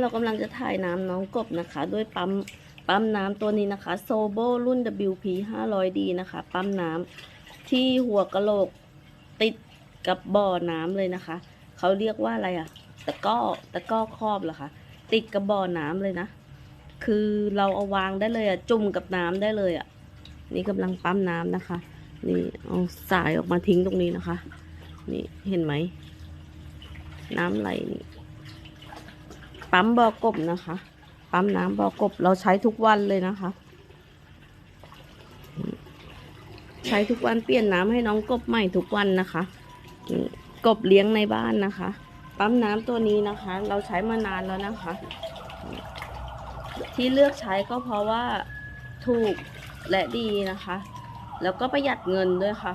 เรากำลังจะถ่ายน้ำน้องกบนะคะ ด้วยปั๊มปั๊มน้ำตัวนี้นะคะโซโบรุ่น WP 500D นะคะ ปั๊มน้ำที่หัวกะโหลกติดกับบ่อน้ำเลยนะคะ เขาเรียกว่าอะไรอะตะก้อตะก้อครอบเหรอคะติดกับบ่อน้ำเลยนะ คือเราเอาวางได้เลยอะจุ่มกับน้ำได้เลยอะนี่กำลังปั๊มน้ำนะคะนี่เอาสายออกมาทิ้งตรงนี้นะคะ นี่เห็นไหม น้ำไหลนี่ ปั๊มบอกบนะคะ ปั๊มน้ำบอกบเราใช้ทุกวันเลยนะคะ ใช้ทุกวันเปลี่ยนน้ำให้น้องกบใหม่ทุกวันนะคะ กบเลี้ยงในบ้านนะคะ ปั๊มน้ำตัวนี้นะคะ เราใช้มานานแล้วนะคะ ที่เลือกใช้ก็เพราะว่าถูกและดีนะคะ แล้วก็ประหยัดเงินด้วยค่ะ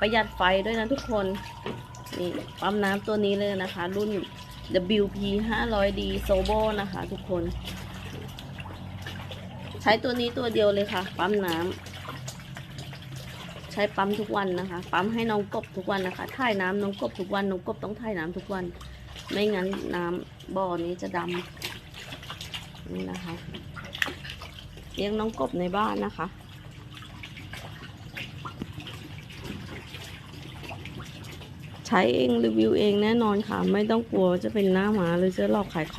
ประหยัดไฟด้วยนะทุกคน นี่ปั๊มน้ำตัวนี้เลยนะคะ รุ่น WP 500D Sobo นะคะ ทุกคน ใช้ตัวนี้ตัวเดียวเลยค่ะ ปั๊มน้ำใช้ปั๊มทุกวันนะคะ ปั๊มให้น้องกบทุกวันนะคะถ่ายน้ำน้องกบทุกวันน้องกบต้องถ่ายน้ำทุกวัน ไม่งั้นน้ำบ่อนี้จะดำนี่นะคะเลี้ยงน้องกบในบ้านนะคะ ใช้เองรีวิวเองแน่นอนค่ะ ไม่ต้องกลัวจะเป็นหน้าหมาหรือจะหลอกขายของ